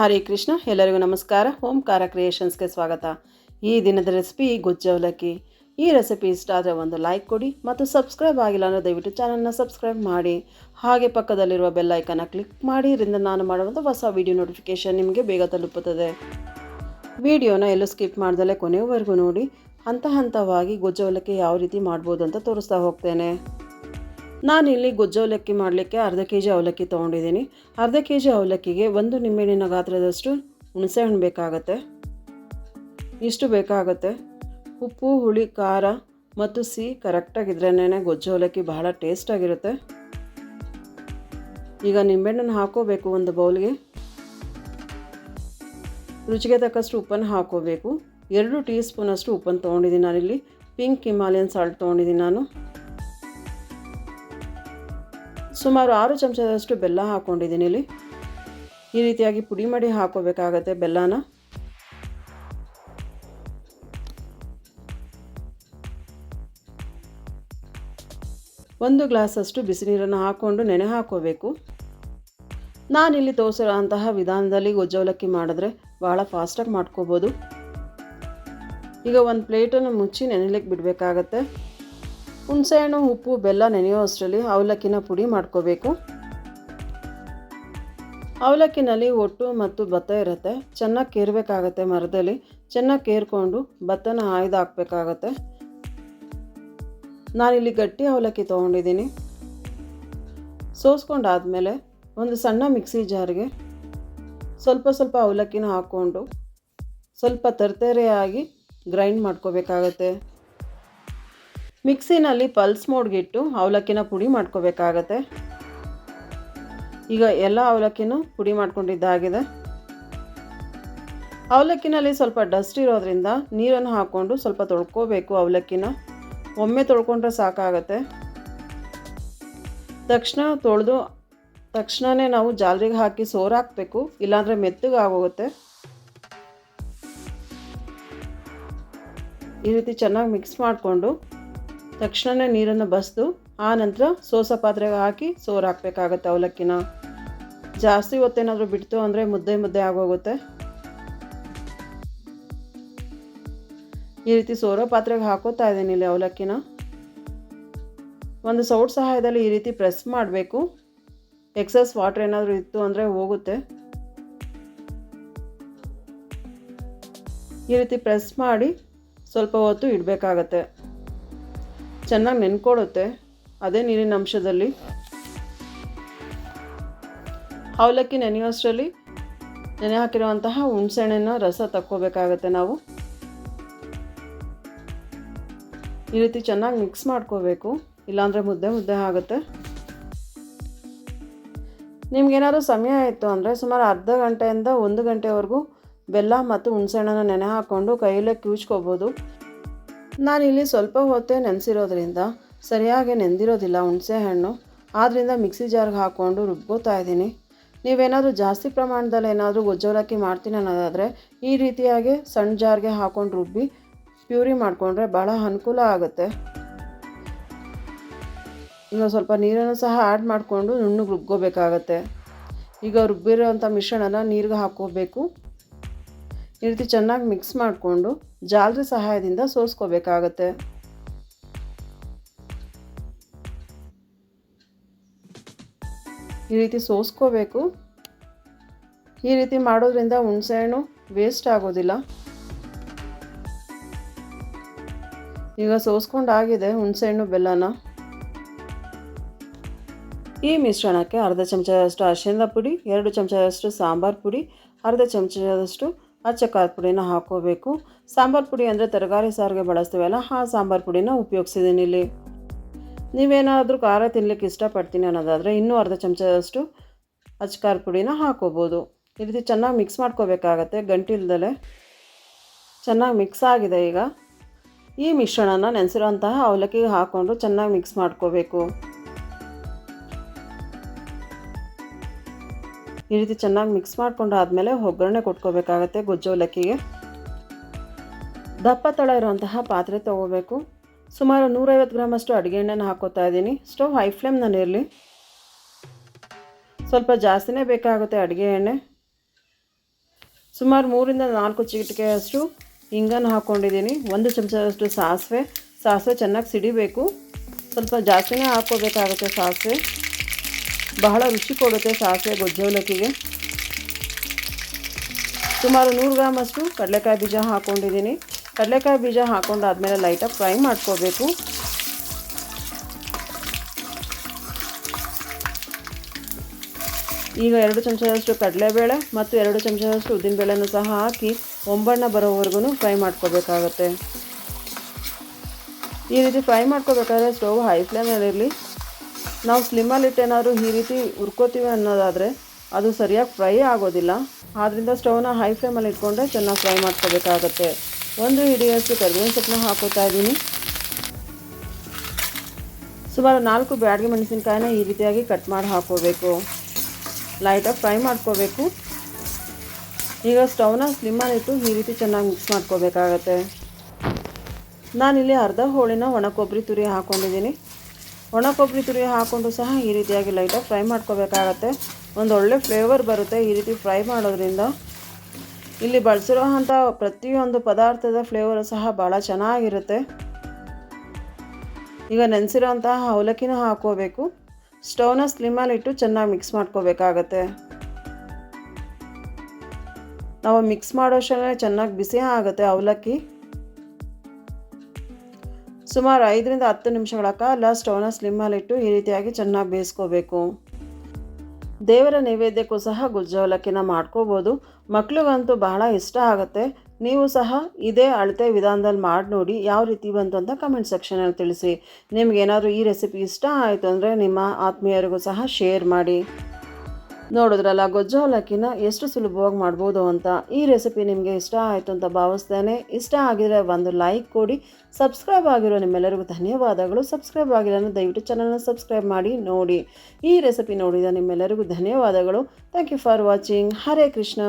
ಹರೇ ಕೃಷ್ಣ, ಎಲ್ಲರಿಗೂ ನಮಸ್ಕಾರ. ಓಂಕಾರ ಕ್ರಿಯೇಷನ್ಸ್ಗೆ ಸ್ವಾಗತ. ಈ ದಿನದ ರೆಸಿಪಿ ಗೊಜ್ಜವಲಕ್ಕಿ ಈ ರೆಸಿಪಿ ಇಷ್ಟ ಆದರೆ ಒಂದು ಲೈಕ್ ಕೊಡಿ ಮತ್ತು ಸಬ್ಸ್ಕ್ರೈಬ್ ಆಗಿಲ್ಲ ಅಂದರೆ ದಯವಿಟ್ಟು ಚಾನಲ್ನ ಸಬ್ಸ್ಕ್ರೈಬ್ ಮಾಡಿ. ಹಾಗೆ ಪಕ್ಕದಲ್ಲಿರುವ ಬೆಲ್ ಐಕನ್ನ ಕ್ಲಿಕ್ ಮಾಡಿ, ಇದರಿಂದ ನಾನು ಮಾಡುವಂಥ ಹೊಸ ವಿಡಿಯೋ ನೋಟಿಫಿಕೇಷನ್ ನಿಮಗೆ ಬೇಗ ತಲುಪುತ್ತದೆ. ವಿಡಿಯೋನ ಎಲ್ಲೂ ಸ್ಕಿಪ್ ಮಾಡ್ದಲೇ ಕೊನೆಯವರೆಗೂ ನೋಡಿ. ಹಂತ ಹಂತವಾಗಿ ಗೊಜ್ಜವಲಕ್ಕಿ ಯಾವ ರೀತಿ ಮಾಡ್ಬೋದು ಅಂತ ತೋರಿಸ್ತಾ ಹೋಗ್ತೇನೆ. ನಾನಿಲ್ಲಿ ಗೊಜ್ಜು ಅವಲಕ್ಕಿ ಮಾಡಲಿಕ್ಕೆ ಅರ್ಧ ಕೆ ಜಿ ಅವಲಕ್ಕಿ ತೊಗೊಂಡಿದ್ದೀನಿ. ಅರ್ಧ ಕೆ ಜಿ ಅವಲಕ್ಕಿಗೆ ಒಂದು ನಿಂಬೆಹಣ್ಣಿನ ಗಾತ್ರದಷ್ಟು ಹುಣಸೆಹಣ್ಣು ಬೇಕಾಗತ್ತೆ. ಇಷ್ಟು ಬೇಕಾಗುತ್ತೆ. ಉಪ್ಪು, ಹುಳಿ, ಖಾರ ಮತ್ತು ಸಿಹಿ ಕರೆಕ್ಟಾಗಿದ್ರೇ ಗೊಜ್ಜು ಅವಲಕ್ಕಿ ಬಹಳ ಟೇಸ್ಟಾಗಿರುತ್ತೆ ಈಗ ನಿಂಬೆಹಣ್ಣನ್ನು ಹಾಕೋಬೇಕು ಒಂದು ಬೌಲ್ಗೆ. ರುಚಿಗೆ ತಕ್ಕಷ್ಟು ಉಪ್ಪನ್ನು ಹಾಕೋಬೇಕು. ಎರಡು ಟೀ ಸ್ಪೂನಷ್ಟು ಉಪ್ಪನ್ನು ತೊಗೊಂಡಿದ್ದೀನಿ ನಾನಿಲ್ಲಿ. ಪಿಂಕ್ ಹಿಮಾಲಯನ್ ಸಾಲ್ಟ್ ತೊಗೊಂಡಿದ್ದೀನಿ ನಾನು. ಸುಮಾರು ಆರು ಚಮಚದಷ್ಟು ಬೆಲ್ಲ ಹಾಕ್ಕೊಂಡಿದ್ದೀನಿ ಇಲ್ಲಿ. ಈ ರೀತಿಯಾಗಿ ಪುಡಿ ಮಾಡಿ ಹಾಕೋಬೇಕಾಗತ್ತೆ ಬೆಲ್ಲನ. ಒಂದು ಗ್ಲಾಸಷ್ಟು ಬಿಸಿ ನೀರನ್ನು ಹಾಕ್ಕೊಂಡು ನೆನೆ ಹಾಕೋಬೇಕು. ನಾನಿಲ್ಲಿ ತೋರಿಸಿರೋ ಅಂತಹ ವಿಧಾನದಲ್ಲಿ ಗೊಜ್ಜವಲಕ್ಕಿ ಮಾಡಿದ್ರೆ ಭಾಳ ಫಾಸ್ಟಾಗಿ ಮಾಡ್ಕೋಬೋದು. ಈಗ ಒಂದು ಪ್ಲೇಟನ್ನು ಮುಚ್ಚಿ ನೆನೆಲಿಕ್ಕೆ ಬಿಡಬೇಕಾಗತ್ತೆ. ಹುಣಸೆಹಣ್ಣು, ಉಪ್ಪು, ಬೆಲ್ಲ ನೆನೆಯೋ ಅಷ್ಟರಲ್ಲಿ ಅವಲಕ್ಕಿನ ಪುಡಿ ಮಾಡ್ಕೋಬೇಕು. ಅವಲಕ್ಕಿನಲ್ಲಿ ಒಟ್ಟು ಮತ್ತು ಭತ್ತ ಇರುತ್ತೆ. ಚೆನ್ನಾಗಿ ಕೇರಬೇಕಾಗತ್ತೆ ಮರದಲ್ಲಿ. ಚೆನ್ನಾಗಿ ಕೇರ್ಕೊಂಡು ಭತ್ತನ ಆಯ್ದು ಹಾಕಬೇಕಾಗತ್ತೆ. ನಾನಿಲ್ಲಿ ಗಟ್ಟಿ ಅವಲಕ್ಕಿ ತೊಗೊಂಡಿದ್ದೀನಿ. ಸೋಸ್ಕೊಂಡಾದಮೇಲೆ ಒಂದು ಸಣ್ಣ ಮಿಕ್ಸಿ ಜಾರ್ಗೆ ಸ್ವಲ್ಪ ಸ್ವಲ್ಪ ಅವಲಕ್ಕಿನ ಹಾಕ್ಕೊಂಡು ಸ್ವಲ್ಪ ತರ್ತರೆಯಾಗಿ ಗ್ರೈಂಡ್ ಮಾಡ್ಕೋಬೇಕಾಗತ್ತೆ. ಮಿಕ್ಸಿನಲ್ಲಿ ಪಲ್ಸ್ ಮೋಡ್ಗಿಟ್ಟು ಅವಲಕ್ಕಿನ ಪುಡಿ ಮಾಡ್ಕೋಬೇಕಾಗತ್ತೆ. ಈಗ ಎಲ್ಲ ಅವಲಕ್ಕಿನೂ ಪುಡಿ ಮಾಡ್ಕೊಂಡಿದ್ದಾಗಿದೆ. ಅವಲಕ್ಕಿನಲ್ಲಿ ಸ್ವಲ್ಪ ಡಸ್ಟ್ ಇರೋದ್ರಿಂದ ನೀರನ್ನು ಹಾಕ್ಕೊಂಡು ಸ್ವಲ್ಪ ತೊಳ್ಕೋಬೇಕು ಅವಲಕ್ಕಿನ. ಒಮ್ಮೆ ತೊಳ್ಕೊಂಡ್ರೆ ಸಾಕಾಗತ್ತೆ. ತಕ್ಷಣ ತೊಳೆದು ತಕ್ಷಣವೇ ನಾವು ಜಾಲರಿಗೆ ಹಾಕಿ ಸೋರು ಹಾಕಬೇಕು ಇಲ್ಲಾಂದರೆ ಮೆತ್ತಗೆ ಆಗೋಗುತ್ತೆ ಈ ರೀತಿ ಚೆನ್ನಾಗಿ ಮಿಕ್ಸ್ ಮಾಡಿಕೊಂಡು ತಕ್ಷಣವೇ ನೀರನ್ನು ಬಸ್ದು, ಆ ನಂತರ ಸೋಸ ಪಾತ್ರೆಗೆ ಹಾಕಿ ಸೋರು ಹಾಕಬೇಕಾಗತ್ತೆ ಅವಲಕ್ಕಿನ. ಜಾಸ್ತಿ ಹೊತ್ತೇನಾದರೂ ಬಿಡ್ತು ಅಂದರೆ ಮುದ್ದೆ ಮುದ್ದೆ ಆಗೋಗುತ್ತೆ. ಈ ರೀತಿ ಸೋರೋ ಪಾತ್ರೆಗೆ ಹಾಕೋತಾ ಇದ್ದೀನಿ ಇಲ್ಲಿ ಅವಲಕ್ಕಿನ. ಒಂದು ಸೌಟ್ ಸಹಾಯದಲ್ಲಿ ಈ ರೀತಿ ಪ್ರೆಸ್ ಮಾಡಬೇಕು. ಎಕ್ಸಸ್ ವಾಟರ್ ಏನಾದರೂ ಇತ್ತು ಅಂದರೆ ಹೋಗುತ್ತೆ. ಈ ರೀತಿ ಪ್ರೆಸ್ ಮಾಡಿ ಸ್ವಲ್ಪ ಹೊತ್ತು ಇಡಬೇಕಾಗತ್ತೆ. ಚೆನ್ನಾಗಿ ನೆನ್ಕೊಡುತ್ತೆ ಅದೇ ನೀರಿನ ಅಂಶದಲ್ಲಿ. ಅವಲಕ್ಕಿ ನೆನೆಯೋಷ್ಟರಲ್ಲಿ ನೆನೆ ಹಾಕಿರುವಂತಹ ಹುಣಸೆಹಣ್ಣಿನ ರಸ ತಕ್ಕೋಬೇಕಾಗತ್ತೆ ನಾವು. ಈ ರೀತಿ ಚೆನ್ನಾಗಿ ಮಿಕ್ಸ್ ಮಾಡ್ಕೋಬೇಕು, ಇಲ್ಲಾಂದರೆ ಮುದ್ದೆ ಮುದ್ದೆ ಆಗುತ್ತೆ. ನಿಮ್ಗೇನಾದ್ರು ಸಮಯ ಇತ್ತು ಅಂದರೆ ಸುಮಾರು ಅರ್ಧ ಗಂಟೆಯಿಂದ ಒಂದು ಗಂಟೆವರೆಗೂ ಬೆಲ್ಲ ಮತ್ತು ಹುಣಸೆಹಣ್ಣನ್ನು ನೆನೆ ಹಾಕ್ಕೊಂಡು ಕೈಯಲ್ಲೇ ಕ್ಯೂಚ್ಕೋಬೋದು. ನಾನಿಲ್ಲಿ ಸ್ವಲ್ಪ ಹೊತ್ತೇ ನೆನೆಸಿರೋದ್ರಿಂದ ಸರಿಯಾಗಿ ನೆಂದಿರೋದಿಲ್ಲ ಹುಣಸೆಹಣ್ಣು ಆದ್ದರಿಂದ ಮಿಕ್ಸಿ ಜಾರ್ಗೆ ಹಾಕ್ಕೊಂಡು ರುಬ್ಬೋತಾ ಇದ್ದೀನಿ. ನೀವೇನಾದರೂ ಜಾಸ್ತಿ ಪ್ರಮಾಣದಲ್ಲಿ ಏನಾದರೂ ಗೊಜ್ಜೋಲಕ್ಕಿ ಮಾಡ್ತೀನಿ ಅನ್ನೋದಾದರೆ ಈ ರೀತಿಯಾಗಿ ಸಣ್ಣ ಜಾರ್ಗೆ ಹಾಕ್ಕೊಂಡು ರುಬ್ಬಿ ಪ್ಯೂರಿ ಮಾಡಿಕೊಂಡ್ರೆ ಭಾಳ ಅನುಕೂಲ ಆಗುತ್ತೆ. ಇನ್ನು ಸ್ವಲ್ಪ ನೀರನ್ನು ಸಹ ಆ್ಯಡ್ ಮಾಡಿಕೊಂಡು ನುಣ್ಣಗೆ ರುಬ್ಕೋಬೇಕಾಗತ್ತೆ. ಈಗ ರುಬ್ಬಿರೋಂಥ ಮಿಶ್ರಣನ ನೀರಿಗೆ ಹಾಕ್ಕೋಬೇಕು. ಈ ರೀತಿ ಚೆನ್ನಾಗಿ ಮಿಕ್ಸ್ ಮಾಡಿಕೊಂಡು ಜಾಲರಿ ಸಹಾಯದಿಂದ ಸೋಸ್ಕೋಬೇಕಾಗತ್ತೆ ಈ ರೀತಿ ಸೋಸ್ಕೋಬೇಕು. ಈ ರೀತಿ ಮಾಡೋದ್ರಿಂದ ಹುಣಸೆಹಣ್ಣು ವೇಸ್ಟ್ ಆಗೋದಿಲ್ಲ. ಈಗ ಸೋಸ್ಕೊಂಡಾಗಿದೆ ಹುಣಸೆಹಣ್ಣು ಬೆಲ್ಲನ. ಈ ಮಿಶ್ರಣಕ್ಕೆ ಅರ್ಧ ಚಮಚದಷ್ಟು ಅರಿಶಿಣದ ಪುಡಿ, ಎರಡು ಚಮಚದಷ್ಟು ಸಾಂಬಾರು ಪುಡಿ, ಅರ್ಧ ಚಮಚದಷ್ಟು ಅಚ್ಚ ಖಾರದ ಪುಡಿನ ಹಾಕೋಬೇಕು. ಸಾಂಬಾರು ಪುಡಿ ಅಂದರೆ ತರಕಾರಿ ಸಾರಿಗೆ ಬಳಸ್ತೀವಲ್ಲ ಆ ಸಾಂಬಾರು ಪುಡಿನ ಉಪಯೋಗಿಸಿದ್ದೀನಿ ಇಲ್ಲಿ. ನೀವೇನಾದರೂ ಖಾರ ತಿನ್ನಲಿಕ್ಕೆ ಇಷ್ಟಪಡ್ತೀನಿ ಅನ್ನೋದಾದರೆ ಇನ್ನೂ ಅರ್ಧ ಚಮಚದಷ್ಟು ಅಚ್ಚ ಖಾರ ಪುಡಿನ ಹಾಕೋಬೋದು. ಈ ರೀತಿ ಚೆನ್ನಾಗಿ ಮಿಕ್ಸ್ ಮಾಡ್ಕೋಬೇಕಾಗತ್ತೆ, ಗಂಟಿಲ್ದಲೆ. ಚೆನ್ನಾಗಿ ಮಿಕ್ಸ್ ಆಗಿದೆ ಈಗ. ಈ ಮಿಶ್ರಣನ ನೆನೆಸಿರೋಂತಹ ಅವಲಕ್ಕಿಗೆ ಹಾಕ್ಕೊಂಡು ಚೆನ್ನಾಗಿ ಮಿಕ್ಸ್ ಮಾಡ್ಕೋಬೇಕು. ಈ ರೀತಿ ಚೆನ್ನಾಗಿ ಮಿಕ್ಸ್ ಮಾಡ್ಕೊಂಡು ಆದಮೇಲೆ ಒಗ್ಗರಣೆ ಕೊಟ್ಕೋಬೇಕಾಗತ್ತೆ ಗೊಜ್ಜು ಅವಲಕ್ಕಿಗೆ. ದಪ್ಪ ತಳ ಇರುವಂತಹ ಪಾತ್ರೆ ತೊಗೋಬೇಕು. ಸುಮಾರು ನೂರೈವತ್ತು ಗ್ರಾಮಷ್ಟು ಅಡುಗೆ ಎಣ್ಣೆನ ಹಾಕೋತಾ ಇದ್ದೀನಿ. ಸ್ಟವ್ ಹೈ ಫ್ಲೇಮ್ನಲ್ಲಿರಲಿ ಸ್ವಲ್ಪ ಜಾಸ್ತಿನೇ ಬೇಕಾಗುತ್ತೆ ಅಡುಗೆ ಎಣ್ಣೆ. ಸುಮಾರು ಮೂರಿಂದ ನಾಲ್ಕು ಚಿಟಿಕೆಯಷ್ಟು ಹಿಂಗನ್ನು ಹಾಕ್ಕೊಂಡಿದ್ದೀನಿ ಒಂದು ಚಮಚದಷ್ಟು ಸಾಸಿವೆ. ಸಾಸಿವೆ ಚೆನ್ನಾಗಿ ಸಿಡಿಬೇಕು. ಸ್ವಲ್ಪ ಜಾಸ್ತಿನೇ ಹಾಕ್ಕೋಬೇಕಾಗುತ್ತೆ ಸಾಸಿವೆ. ಬಹಳ ರುಚಿ ಕೊಡುತ್ತೆ ಸಾಸಿವೆ ಗೊಜ್ಜವಲಕ್ಕಿಗೆ ಸುಮಾರು ನೂರು ಗ್ರಾಮಷ್ಟು ಕಡಲೆಕಾಯಿ ಬೀಜ ಹಾಕ್ಕೊಂಡಿದ್ದೀನಿ ಕಡಲೆಕಾಯಿ ಬೀಜ ಹಾಕೊಂಡಾದ್ಮೇಲೆ ಲೈಟಾಗಿ ಫ್ರೈ ಮಾಡ್ಕೋಬೇಕು. ಈಗ ಎರಡು ಚಮಚದಷ್ಟು ಕಡಲೆಬೇಳೆ ಮತ್ತು ಎರಡು ಚಮಚದಷ್ಟು ಉದ್ದಿನಬೇಳೆನೂ ಸಹ ಹಾಕಿ ಒಂಬಣ್ಣ ಬರೋವರೆಗೂ ಫ್ರೈ ಮಾಡ್ಕೋಬೇಕಾಗತ್ತೆ. ಈ ರೀತಿ ಫ್ರೈ ಮಾಡ್ಕೋಬೇಕಾದ್ರೆ ಸ್ಟವ್ ಹೈ ಫ್ಲೇಮಲ್ಲಿರಲಿ ನಾವು ಏನಾದರೂ ಈ ರೀತಿ ಹುರ್ಕೋತೀವಿ ಅನ್ನೋದಾದರೆ ಅದು ಸರಿಯಾಗಿ ಫ್ರೈ ಆಗೋದಿಲ್ಲ. ಆದ್ದರಿಂದ ಸ್ಟವ್ನ ಹೈ ಫ್ಲೇಮಲ್ಲಿ ಇಟ್ಕೊಂಡ್ರೆ ಚೆನ್ನಾಗಿ ಫ್ರೈ ಮಾಡ್ಕೋಬೇಕಾಗತ್ತೆ. ಒಂದು ಹಿಡಿಯಷ್ಟು ಕರಿಬೇವಿನ ಸೊಪ್ಪನ್ನ ಹಾಕೋತಾ ಇದ್ದೀನಿ. ಸುಮಾರು ನಾಲ್ಕು ಬ್ಯಾಡ್ಗೆ ಮೆಣಸಿನ್ಕಾಯಿನ ಈ ರೀತಿಯಾಗಿ ಕಟ್ ಮಾಡಿ ಹಾಕೋಬೇಕು. ಲೈಟಾಗಿ ಫ್ರೈ ಮಾಡ್ಕೋಬೇಕು. ಈಗ ಸ್ಟವ್ನ ಸ್ಲಿಮ್ಮಲ್ಲಿಟ್ಟು ಈ ರೀತಿ ಚೆನ್ನಾಗಿ ಮಿಕ್ಸ್ ಮಾಡ್ಕೋಬೇಕಾಗತ್ತೆ. ನಾನಿಲ್ಲಿ ಅರ್ಧ ಹೋಳಿನ ಒಣ ಕೊಬ್ಬರಿ ತುರಿ ಹಾಕ್ಕೊಂಡಿದ್ದೀನಿ ಒಣ ಕೊಬ್ಬರಿ ತುರಿ ಹಾಕ್ಕೊಂಡು ಸಹ ಈ ರೀತಿಯಾಗಿ ಲೈಟಾಗಿ ಫ್ರೈ ಮಾಡ್ಕೋಬೇಕಾಗತ್ತೆ. ಒಂದು ಒಳ್ಳೆ ಫ್ಲೇವರ್ ಬರುತ್ತೆ ಈ ರೀತಿ ಫ್ರೈ ಮಾಡೋದ್ರಿಂದ. ಇಲ್ಲಿ ಬಳಸಿರೋ ಪ್ರತಿಯೊಂದು ಪದಾರ್ಥದ ಫ್ಲೇವರ್ ಸಹ ಭಾಳ ಚೆನ್ನಾಗಿರುತ್ತೆ. ಈಗ ನೆನೆಸಿರೋಂತಹ ಅವಲಕ್ಕಿನ ಹಾಕ್ಕೋಬೇಕು. ಸ್ಟವ್ನ ಸ್ಲಿಮ್ಮಲ್ಲಿಟ್ಟು ಚೆನ್ನಾಗಿ ಮಿಕ್ಸ್ ಮಾಡ್ಕೋಬೇಕಾಗತ್ತೆ. ನಾವು ಮಿಕ್ಸ್ ಮಾಡೋಷ್ಟರಲ್ಲೇ ಚೆನ್ನಾಗಿ ಬಿಸಿ ಆಗುತ್ತೆ ಅವಲಕ್ಕಿ. ಸುಮಾರು ಐದರಿಂದ ಹತ್ತು ನಿಮಿಷಗಳ ಕಾಲ ಸ್ಟವ್ನ ಸ್ಲಿಮ್ಮಲ್ಲಿಟ್ಟು ಈ ರೀತಿಯಾಗಿ ಚೆನ್ನಾಗಿ ಬೇಯಿಸ್ಕೋಬೇಕು. ದೇವರ ನೈವೇದ್ಯಕ್ಕೂ ಸಹ ಗುಜ್ಜವಲಕ್ಕಿನ ಮಾಡ್ಕೋಬೋದು. ಮಕ್ಕಳಿಗಂತೂ ಬಹಳ ಇಷ್ಟ ಆಗುತ್ತೆ. ನೀವು ಸಹ ಇದೇ ಅಳತೆ ವಿಧಾನದಲ್ಲಿ ಮಾಡಿ ನೋಡಿ ಯಾವ ರೀತಿ ಬಂತು ಅಂತ ಕಮೆಂಟ್ ಸೆಕ್ಷನಲ್ಲಿ ತಿಳಿಸಿ. ನಿಮಗೇನಾದರೂ ಈ ರೆಸಿಪಿ ಇಷ್ಟ ಆಯಿತು ಅಂದರೆ ನಿಮ್ಮ ಆತ್ಮೀಯರಿಗೂ ಸಹ ಶೇರ್ ಮಾಡಿ. ನೋಡಿದ್ರಲ್ಲ ಗೊಜ್ಜು ಅವಲಕ್ಕಿನ ಎಷ್ಟು ಸುಲಭವಾಗಿ ಮಾಡ್ಬೋದು ಅಂತ ಈ ರೆಸಿಪಿ ನಿಮಗೆ ಇಷ್ಟ ಆಯಿತು ಅಂತ ಭಾವಿಸ್ತೇನೆ. ಇಷ್ಟ ಆಗಿದರೆ ಒಂದು ಲೈಕ್ ಕೊಡಿ, ಸಬ್ಸ್ಕ್ರೈಬ್ ಆಗಿರೋ ನಿಮ್ಮೆಲ್ಲರಿಗೂ ಧನ್ಯವಾದಗಳು. ಸಬ್ಸ್ಕ್ರೈಬ್ ಆಗಿರೋ ದಯವಿಟ್ಟು ಚಾನಲ್ನ ಸಬ್ಸ್ಕ್ರೈಬ್ ಮಾಡಿ, ನೋಡಿ. ಈ ರೆಸಿಪಿ ನೋಡಿದ ನಿಮ್ಮೆಲ್ಲರಿಗೂ ಧನ್ಯವಾದಗಳು. Thank you for watching Hare Krishna.